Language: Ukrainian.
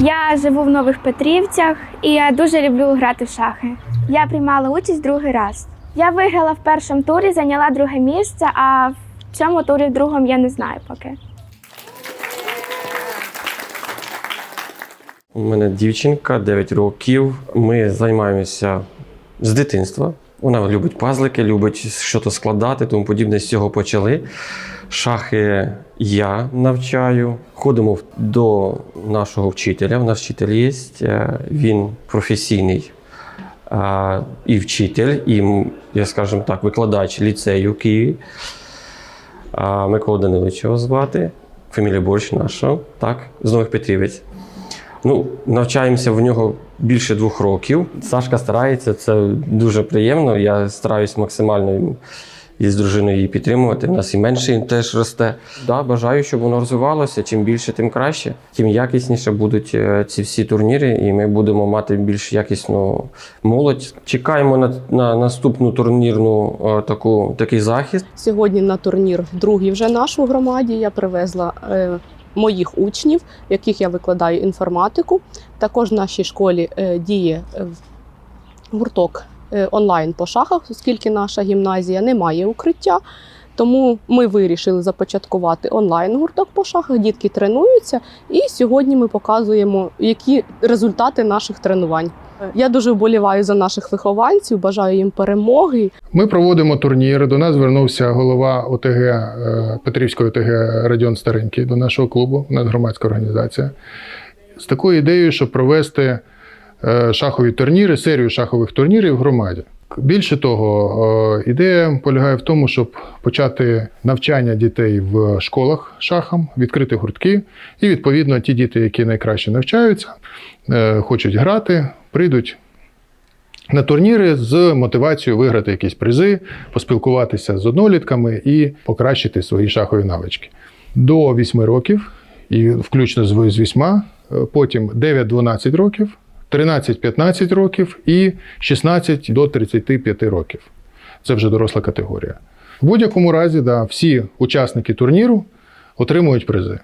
Я живу в Нових Петрівцях і я дуже люблю грати в шахи. Я приймала участь другий раз. Я виграла в першому турі, зайняла друге місце, а в цьому турі в другому я не знаю поки. У мене дівчинка 9 років. Ми займаємося з дитинства. Вона любить пазлики, любить щось складати, тому подібне з цього почали. Шахи я навчаю. Ходимо до нашого вчителя. У нас вчитель є. е, Він професійний і вчитель, і, я скажімо так, викладач ліцею в Києві. Микола Данилович його звати. Фамілія Борщ наша, так, з Петрівець. Ну, навчаємося в нього більше двох років. Сашка старається, це дуже приємно. Я стараюсь максимально із дружиною її підтримувати. У нас і менший теж росте. Да, бажаю, щоб воно розвивалося. Чим більше, тим краще, тим якісніше будуть е, ці всі турніри, і ми будемо мати більш якісну молодь. Чекаємо на, на наступну турнірну е, таку, такий захист. Сьогодні на турнір другий вже наш у громаді. Я привезла е, моїх учнів, яких я викладаю інформатику. Також в нашій школі е, діє е, гурток е, онлайн по шахах, оскільки наша гімназія не має укриття. Тому ми вирішили започаткувати онлайн гурток по шахах. Дітки тренуються, і сьогодні ми показуємо, які результати наших тренувань. Я дуже вболіваю за наших вихованців, бажаю їм перемоги. Ми проводимо турніри. До нас звернувся голова ОТГ е, Петрівської ОТГ Радіон Старенький до нашого клубу. У громадська організація. З такою ідеєю, щоб провести е, шахові турніри, серію шахових турнірів в громаді. Більше того, е, ідея полягає в тому, щоб почати навчання дітей в школах шахам, відкрити гуртки, і відповідно ті діти, які найкраще навчаються, е, хочуть грати, прийдуть на турніри з мотивацією виграти якісь призи, поспілкуватися з однолітками і покращити свої шахові навички. До 8 років, і включно з з 8, е, потім 9-12 років, 13-15 років і 16 до 35 років. Це вже доросла категорія. В будь-якому разі, да, всі учасники турніру отримують призи.